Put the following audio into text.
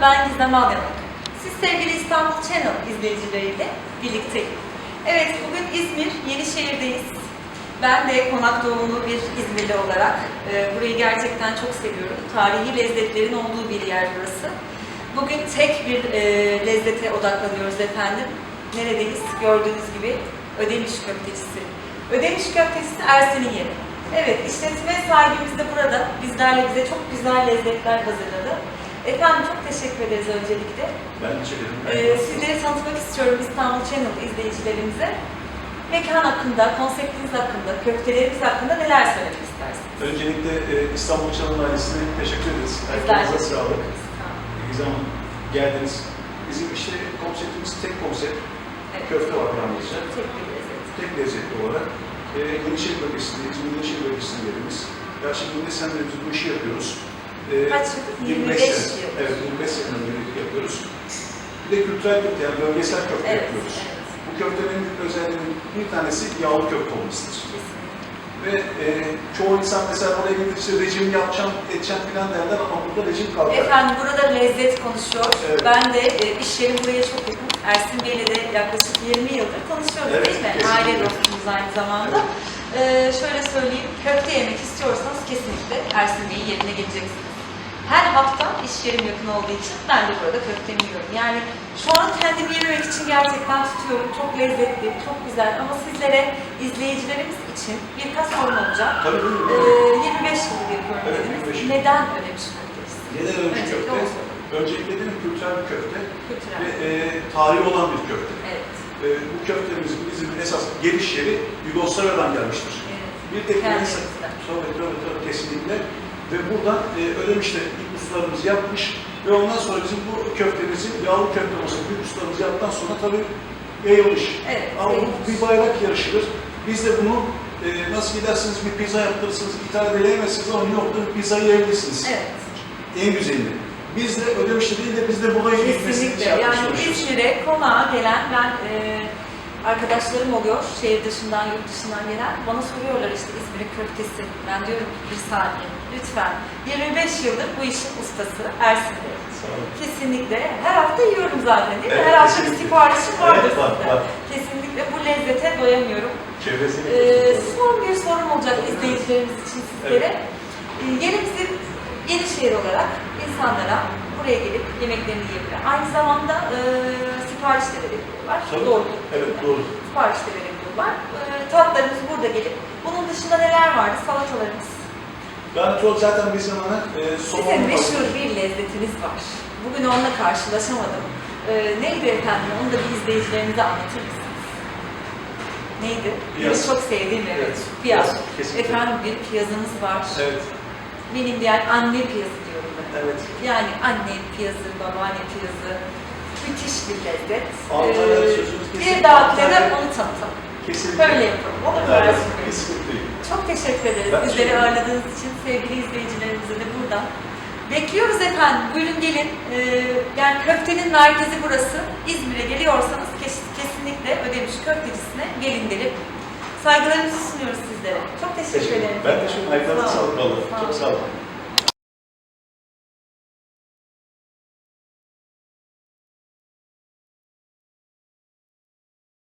ben Gizem Alyanak. Siz sevgili İstanbul Channel izleyicileriyle birlikteyim. Evet, bugün İzmir, Yenişehir'deyiz. Ben de konak doğumlu bir İzmirli olarak e, burayı gerçekten çok seviyorum. Tarihi lezzetlerin olduğu bir yer burası. Bugün tek bir e, lezzete odaklanıyoruz efendim. Neredeyiz? Gördüğünüz gibi Ödemiş Köftecisi. Ödemiş Köftecisi Ersin'in yeri. Evet, işletme sahibimiz de burada. Bizlerle bize çok güzel lezzetler hazırladı. Efendim çok teşekkür ederiz öncelikle. Ben teşekkür ederim. Ee, sizleri tanıtmak istiyorum İstanbul Channel izleyicilerimize. Mekan hakkında, konseptiniz hakkında, köftelerimiz hakkında neler söylemek istersiniz? Öncelikle e, İstanbul Çalın ailesine teşekkür ederiz. Herkese sağlık. Güzel Hanım, geldiniz. Bizim işte konseptimiz tek konsept. Evet. Köfte var yalnızca. Tek bir lezzet. Tek lezzetli olarak. E, Yenişehir bölgesindeyiz. Yenişehir bölgesinde yerimiz. Gerçekten de senlerimiz bu işi yapıyoruz. E, Kaç yıldır? 25 25 sene. yıl. Evet, 25 senedir birlikte yapıyoruz. Bir de kültürel köfte, yani bölgesel köfte Evet, yapıyoruz. evet. Bu köftenin özelliğinin bir tanesi yağlı köfte olmasıdır. Ve e, çoğu insan mesela oraya gidip işte rejim yapacağım, edeceğim falan derler ama burada rejim kalkar. Efendim burada lezzet konuşuyor. Evet. Ben de e, iş yerim buraya çok yakın. Ersin Bey'le de yaklaşık 20 yıldır tanışıyoruz Evet, değil mi? kesinlikle. Aile dostumuz aynı zamanda. Ee, şöyle söyleyeyim, köfte yemek istiyorsanız kesinlikle Ersin Bey'in yerine geleceksiniz. Her hafta iş yerim yakın olduğu için ben de burada köftemi yiyorum. Yani şu an kendimi yememek için gerçekten tutuyorum. Çok lezzetli, çok güzel ama sizlere, izleyicilerimiz için birkaç sorum olacak. Tabii. Ee, buyurun. 25 yıldır yapıyorum Evet, dediniz. 25 yıl. Neden ödemiş köftesi? Neden Öncelikle köfte? sorayım. Öncelikle dedim kültürel bir köfte Kültürel. ve e, tarihi olan bir köfte. Evet. E, bu köftemiz bizim esas geliş yeri Yugoslavya'dan gelmiştir. evet. Bir elimizden. tabii tabii tabii kesinlikle. Ve buradan e, Ödemiş'te ilk ustalarımız yapmış ve ondan sonra bizim bu köftemizi yağlı köfte olsa büyük ustalarımız yaptıktan sonra tabii yayılmış. Evet, Ama bu bir bayrak yarışıdır. Biz de bunu e, nasıl gidersiniz bir pizza yaptırırsınız, ithal edemezsiniz ama New York'ta bir pizza yiyebilirsiniz. Evet. En güzelini. Biz de Ödemiş'te değil de biz de burada gitmesini Kesinlikle. şey Yani. İzmir'e konağa gelen ben e, arkadaşlarım oluyor şehir dışından, yurt dışından gelen. Bana soruyorlar işte İzmir'in köftesi. Ben diyorum ki bir saniye lütfen. 25 yıldır bu işin ustası Ersin Bey. Kesinlikle. Her hafta yiyorum zaten değil mi? Evet, Her hafta bir siparişim vardır Evet, var, sizde. Kesinlikle bu lezzete doyamıyorum. Çevresini Ee, son bir sorum olacak izleyicilerimiz için sizlere. Ee, yerimizi Yenişehir olarak insanlara buraya gelip yemeklerini yiyebilir. Aynı zamanda e, sipariş de verebiliyorlar. Tabii. Doğru. Evet doğru. Sipariş de verebiliyorlar. E, tatlarımız burada gelip. Bunun dışında neler vardı? Salatalarımız. Yani çok zaten bir zamana e, somonlu meşhur bir lezzetiniz var. Bugün onunla karşılaşamadım. E, neydi efendim? Onu da bir izleyicilerimize anlatır mısınız? Neydi? Piyaz. Benim çok sevdiğim evet. Evet, Piyaz. piyaz, kesinlikle. Efendim bir piyazımız var. Evet. Benim yani anne piyazı diyorum ben. Evet. Yani anne piyazı, babaanne piyazı. Müthiş bir lezzet. Ee, bir kesinlikle Antalya. onu tanıtalım. Kesinlikle. Böyle yapalım. Olur mu? Evet, değil. Çok teşekkür ederiz. Ben Bizleri ağırladığınız için sevgili izleyicilerimize de buradan. Bekliyoruz efendim. Buyurun gelin. Ee, yani köftenin merkezi burası. İzmir'e geliyorsanız kes- kesinlikle Ödemiş Köftecisine gelin derim. Saygılarımızı sunuyoruz sizlere. Çok teşekkür Teşekkür ederim. Ben teşekkür ederim. Olun. sağlık Çok sağ olun.